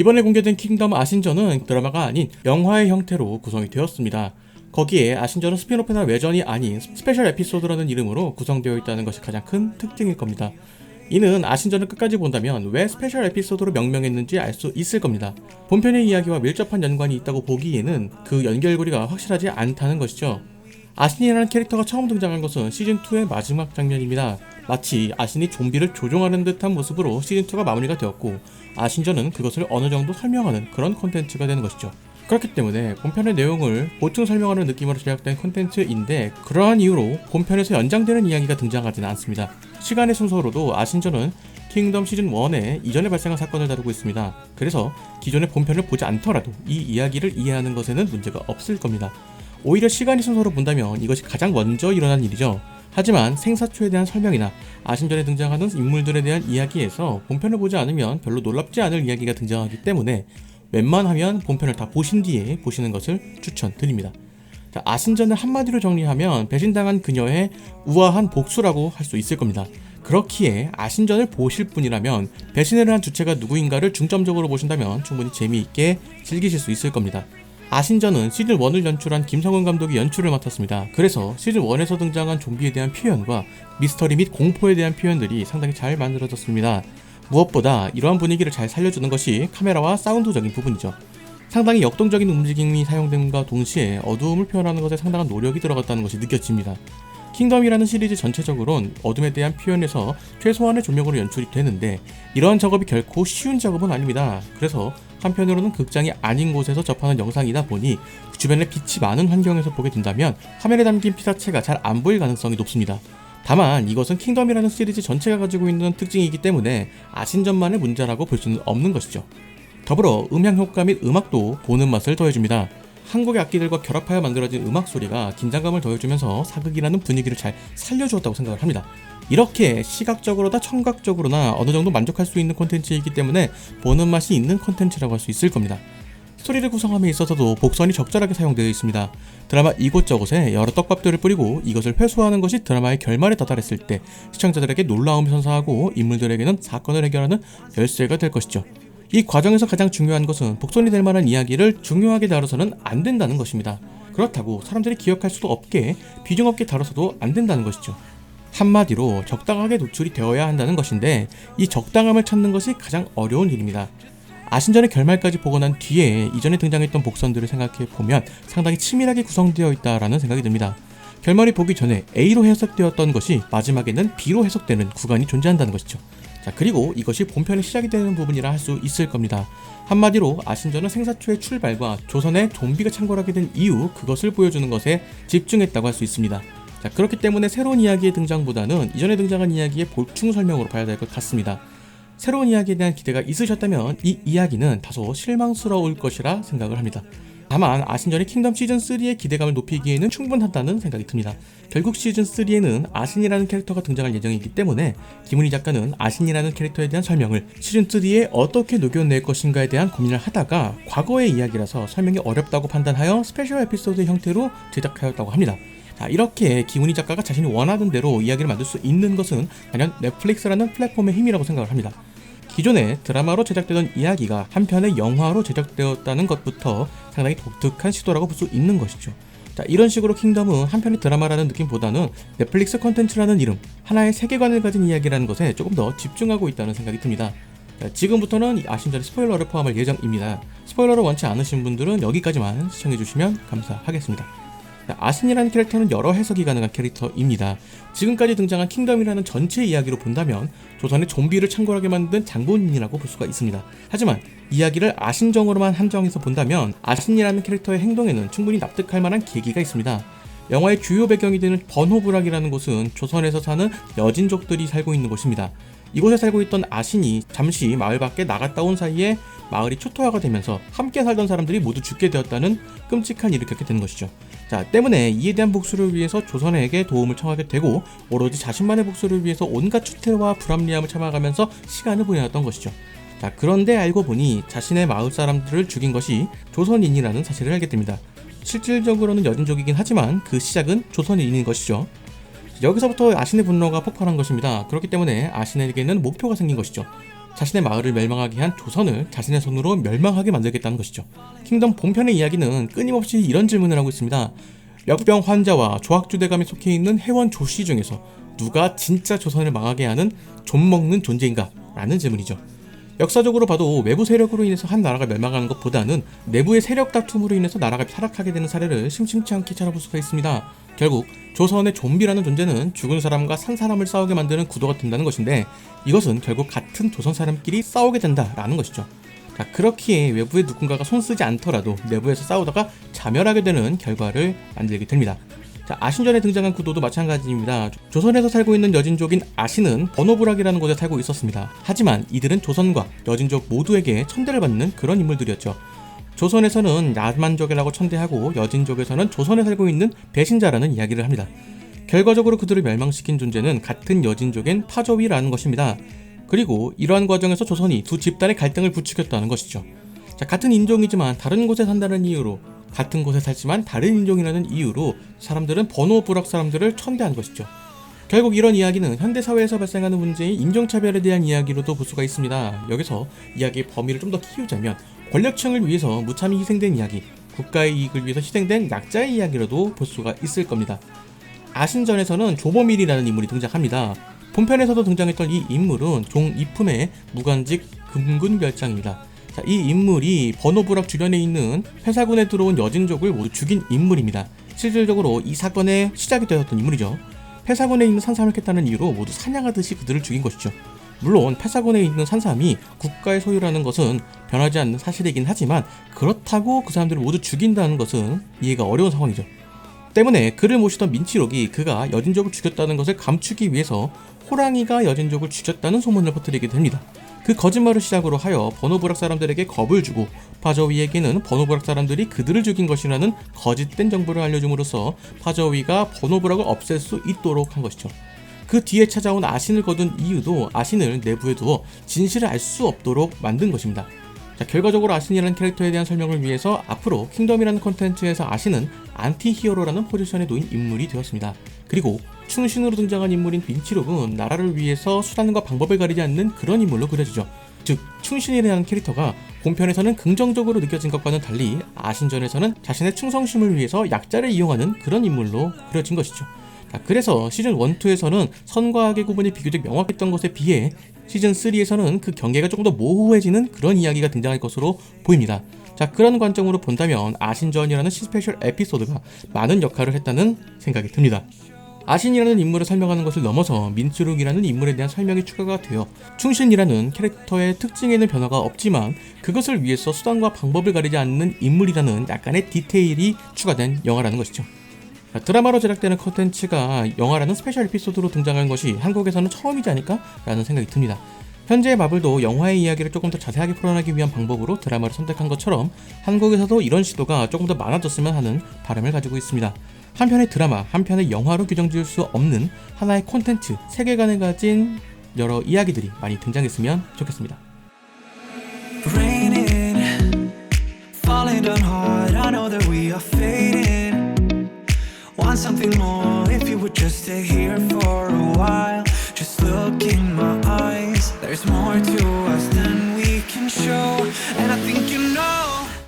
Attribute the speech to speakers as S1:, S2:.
S1: 이번에 공개된 킹덤 아신전은 드라마가 아닌 영화의 형태로 구성이 되었습니다. 거기에 아신전은 스피노프나 외전이 아닌 스페셜 에피소드라는 이름으로 구성되어 있다는 것이 가장 큰 특징일 겁니다. 이는 아신전을 끝까지 본다면 왜 스페셜 에피소드로 명명했는지 알 수 있을 겁니다. 본편의 이야기와 밀접한 연관이 있다고 보기에는 그 연결고리가 확실하지 않다는 것이죠. 아신이라는 캐릭터가 처음 등장한 것은 시즌2의 마지막 장면입니다. 마치 아신이 좀비를 조종하는 듯한 모습으로 시즌2가 마무리가 되었고 아신전은 그것을 어느 정도 설명하는 그런 콘텐츠가 되는 것이죠. 그렇기 때문에 본편의 내용을 보충 설명하는 느낌으로 제작된 콘텐츠인데 그러한 이유로 본편에서 연장되는 이야기가 등장하지는 않습니다. 시간의 순서로도 아신전은 킹덤 시즌 1에 이전에 발생한 사건을 다루고 있습니다. 그래서 기존의 본편을 보지 않더라도 이 이야기를 이해하는 것에는 문제가 없을 겁니다. 오히려 시간이 순서로 본다면 이것이 가장 먼저 일어난 일이죠. 하지만 생사초에 대한 설명이나 아신전에 등장하는 인물들에 대한 이야기에서 본편을 보지 않으면 별로 놀랍지 않을 이야기가 등장하기 때문에 웬만하면 본편을 다 보신 뒤에 보시는 것을 추천드립니다. 자, 아신전을 한마디로 정리하면 배신당한 그녀의 우아한 복수라고 할 수 있을 겁니다. 그렇기에 아신전을 보실 분이라면 배신을 한 주체가 누구인가를 중점적으로 보신다면 충분히 재미있게 즐기실 수 있을 겁니다. 아신전은 시즌 1을 연출한 김성훈 감독이 연출을 맡았습니다. 그래서 시즌 1에서 등장한 좀비에 대한 표현과 미스터리 및 공포에 대한 표현들이 상당히 잘 만들어졌습니다. 무엇보다 이러한 분위기를 잘 살려주는 것이 카메라와 사운드적인 부분이죠. 상당히 역동적인 움직임이 사용됨과 동시에 어두움을 표현하는 것에 상당한 노력이 들어갔다는 것이 느껴집니다. 킹덤이라는 시리즈 전체적으론 어둠에 대한 표현에서 최소한의 조명으로 연출이 되는데 이러한 작업이 결코 쉬운 작업은 아닙니다. 그래서 한편으로는 극장이 아닌 곳에서 접하는 영상이다 보니 주변에 빛이 많은 환경에서 보게 된다면 화면에 담긴 피사체가 잘 안 보일 가능성이 높습니다. 다만 이것은 킹덤이라는 시리즈 전체가 가지고 있는 특징이기 때문에 아신전만의 문제라고 볼 수는 없는 것이죠. 더불어 음향 효과 및 음악도 보는 맛을 더해줍니다. 한국의 악기들과 결합하여 만들어진 음악 소리가 긴장감을 더해주면서 사극이라는 분위기를 잘 살려주었다고 생각을 합니다. 이렇게 시각적으로나 청각적으로나 어느 정도 만족할 수 있는 콘텐츠이기 때문에 보는 맛이 있는 콘텐츠라고 할 수 있을 겁니다. 스토리를 구성함에 있어서도 복선이 적절하게 사용되어 있습니다. 드라마 이곳저곳에 여러 떡밥들을 뿌리고 이것을 회수하는 것이 드라마의 결말에 다다랐을 때 시청자들에게 놀라움이 선사하고 인물들에게는 사건을 해결하는 열쇠가 될 것이죠. 이 과정에서 가장 중요한 것은 복선이 될 만한 이야기를 중요하게 다뤄서는 안 된다는 것입니다. 그렇다고 사람들이 기억할 수도 없게 비중 없게 다뤄서도 안 된다는 것이죠. 한마디로 적당하게 노출이 되어야 한다는 것인데 이 적당함을 찾는 것이 가장 어려운 일입니다. 아신전의 결말까지 보고 난 뒤에 이전에 등장했던 복선들을 생각해 보면 상당히 치밀하게 구성되어 있다라는 생각이 듭니다. 결말이 보기 전에 A로 해석되었던 것이 마지막에는 B로 해석되는 구간이 존재한다는 것이죠. 자, 그리고 이것이 본편의 시작이 되는 부분이라 할 수 있을 겁니다. 한마디로 아신전은 생사초의 출발과 조선의 좀비가 창궐하게 된 이유 그것을 보여주는 것에 집중했다고 할 수 있습니다. 자, 그렇기 때문에 새로운 이야기의 등장보다는 이전에 등장한 이야기의 보충 설명으로 봐야 될 것 같습니다. 새로운 이야기에 대한 기대가 있으셨다면 이 이야기는 다소 실망스러울 것이라 생각을 합니다. 다만 아신전의 킹덤 시즌3의 기대감을 높이기에는 충분하다는 생각이 듭니다. 결국 시즌3에는 아신이라는 캐릭터가 등장할 예정이기 때문에 김은희 작가는 아신이라는 캐릭터에 대한 설명을 시즌3에 어떻게 녹여낼 것인가에 대한 고민을 하다가 과거의 이야기라서 설명이 어렵다고 판단하여 스페셜 에피소드 형태로 제작하였다고 합니다. 자, 이렇게 김은희 작가가 자신이 원하는 대로 이야기를 만들 수 있는 것은 단연 넷플릭스라는 플랫폼의 힘이라고 생각을 합니다. 기존에 드라마로 제작되던 이야기가 한편의 영화로 제작되었다는 것부터 상당히 독특한 시도라고 볼 수 있는 것이죠. 자, 이런 식으로 킹덤은 한편의 드라마라는 느낌보다는 넷플릭스 컨텐츠라는 이름, 하나의 세계관을 가진 이야기라는 것에 조금 더 집중하고 있다는 생각이 듭니다. 자, 지금부터는 아신전의 스포일러를 포함할 예정입니다. 스포일러를 원치 않으신 분들은 여기까지만 시청해주시면 감사하겠습니다. 아신이라는 캐릭터는 여러 해석이 가능한 캐릭터입니다. 지금까지 등장한 킹덤이라는 전체 이야기로 본다면 조선의 좀비를 창궐하게 만든 장본인이라고 볼 수가 있습니다. 하지만 이야기를 아신정으로만 한정해서 본다면 아신이라는 캐릭터의 행동에는 충분히 납득할 만한 계기가 있습니다. 영화의 주요 배경이 되는 번호부락이라는 곳은 조선에서 사는 여진족들이 살고 있는 곳입니다. 이곳에 살고 있던 아신이 잠시 마을 밖에 나갔다 온 사이에 마을이 초토화가 되면서 함께 살던 사람들이 모두 죽게 되었다는 끔찍한 일을 겪게 되는 것이죠. 자, 때문에 이에 대한 복수를 위해서 조선에게 도움을 청하게 되고 오로지 자신만의 복수를 위해서 온갖 추태와 불합리함을 참아가면서 시간을 보내었던 것이죠. 자, 그런데 알고 보니 자신의 마을 사람들을 죽인 것이 조선인이라는 사실을 알게 됩니다. 실질적으로는 여진족이긴 하지만 그 시작은 조선인인 것이죠. 여기서부터 아신의 분노가 폭발한 것입니다. 그렇기 때문에 아신에게는 목표가 생긴 것이죠. 자신의 마을을 멸망하게 한 조선을 자신의 손으로 멸망하게 만들겠다는 것이죠. 킹덤 본편의 이야기는 끊임없이 이런 질문을 하고 있습니다. 역병 환자와 조학주대감이 속해 있는 해원 조씨 중에서 누가 진짜 조선을 망하게 하는 좀 먹는 존재인가? 라는 질문이죠. 역사적으로 봐도 외부 세력으로 인해서 한 나라가 멸망하는 것보다는 내부의 세력 다툼으로 인해서 나라가 타락하게 되는 사례를 심심치 않게 찾아볼 수가 있습니다. 결국 조선의 좀비라는 존재는 죽은 사람과 산 사람을 싸우게 만드는 구도가 된다는 것인데 이것은 결국 같은 조선 사람끼리 싸우게 된다라는 것이죠. 자, 그렇기에 외부에 누군가가 손쓰지 않더라도 내부에서 싸우다가 자멸하게 되는 결과를 만들게 됩니다. 자, 아신전에 등장한 구도도 마찬가지입니다. 조선에서 살고 있는 여진족인 아신은 번호부락이라는 곳에 살고 있었습니다. 하지만 이들은 조선과 여진족 모두에게 천대를 받는 그런 인물들이었죠. 조선에서는 야만족이라고 천대하고 여진족에서는 조선에 살고 있는 배신자라는 이야기를 합니다. 결과적으로 그들을 멸망시킨 존재는 같은 여진족인 파저위라는 것입니다. 그리고 이러한 과정에서 조선이 두 집단의 갈등을 부추겼다는 것이죠. 자, 같은 인종이지만 다른 곳에 산다는 이유로 같은 곳에 살지만 다른 인종이라는 이유로 사람들은 번호 부락 사람들을 천대한 것이죠. 결국 이런 이야기는 현대 사회에서 발생하는 문제인 인종차별에 대한 이야기로도 볼 수가 있습니다. 여기서 이야기의 범위를 좀 더 키우자면 권력층을 위해서 무참히 희생된 이야기, 국가의 이익을 위해서 희생된 약자의 이야기로도 볼 수가 있을 겁니다. 아신전에서는 조범일이라는 인물이 등장합니다. 본편에서도 등장했던 이 인물은 종 이품의 무관직 금군별장입니다. 자, 이 인물이 번호부락 주변에 있는 회사군에 들어온 여진족을 모두 죽인 인물입니다. 실질적으로 이 사건의 시작이 되었던 인물이죠. 폐사군에 있는 산삼을 깼다는 이유로 모두 사냥하듯이 그들을 죽인 것이죠. 물론 폐사군에 있는 산삼이 국가의 소유라는 것은 변하지 않는 사실이긴 하지만 그렇다고 그 사람들을 모두 죽인다는 것은 이해가 어려운 상황이죠. 때문에 그를 모시던 민치록이 그가 여진족을 죽였다는 것을 감추기 위해서 호랑이가 여진족을 죽였다는 소문을 퍼뜨리게 됩니다. 그 거짓말을 시작으로 하여 번호부락 사람들에게 겁을 주고 파저위에게는 번호부락 사람들이 그들을 죽인 것이라는 거짓된 정보를 알려줌으로써 파저위가 번호부락을 없앨 수 있도록 한 것이죠. 그 뒤에 찾아온 아신을 거둔 이유도 아신을 내부에 두어 진실을 알 수 없도록 만든 것입니다. 자, 결과적으로 아신이라는 캐릭터에 대한 설명을 위해서 앞으로 킹덤이라는 콘텐츠에서 아신은 안티 히어로라는 포지션에 놓인 인물이 되었습니다. 그리고 충신으로 등장한 인물인 빈치록은 나라를 위해서 수단과 방법을 가리지 않는 그런 인물로 그려지죠. 즉 충신이라는 캐릭터가 본편에서는 긍정적으로 느껴진 것과는 달리 아신전에서는 자신의 충성심을 위해서 약자를 이용하는 그런 인물로 그려진 것이죠. 자, 그래서 시즌 1, 2에서는 선과 악의 구분이 비교적 명확했던 것에 비해 시즌 3에서는 그 경계가 조금 더 모호해지는 그런 이야기가 등장할 것으로 보입니다. 자, 그런 관점으로 본다면 아신전이라는 스페셜 에피소드가 많은 역할을 했다는 생각이 듭니다. 아신이라는 인물을 설명하는 것을 넘어서 민츠룩이라는 인물에 대한 설명이 추가가 되어 충신이라는 캐릭터의 특징에는 변화가 없지만 그것을 위해서 수단과 방법을 가리지 않는 인물이라는 약간의 디테일이 추가된 영화라는 것이죠. 드라마로 제작되는 컨텐츠가 영화라는 스페셜 에피소드로 등장한 것이 한국에서는 처음이지 않을까? 라는 생각이 듭니다. 현재의 마블도 영화의 이야기를 조금 더 자세하게 풀어나기 위한 방법으로 드라마를 선택한 것처럼 한국에서도 이런 시도가 조금 더 많아졌으면 하는 바람을 가지고 있습니다. 한편의 드라마, 한편의 영화로 규정 지을 수 없는 하나의 콘텐츠, 세계관을 가진 여러 이야기들이 많이 등장했으면 좋겠습니다.
S2: raining,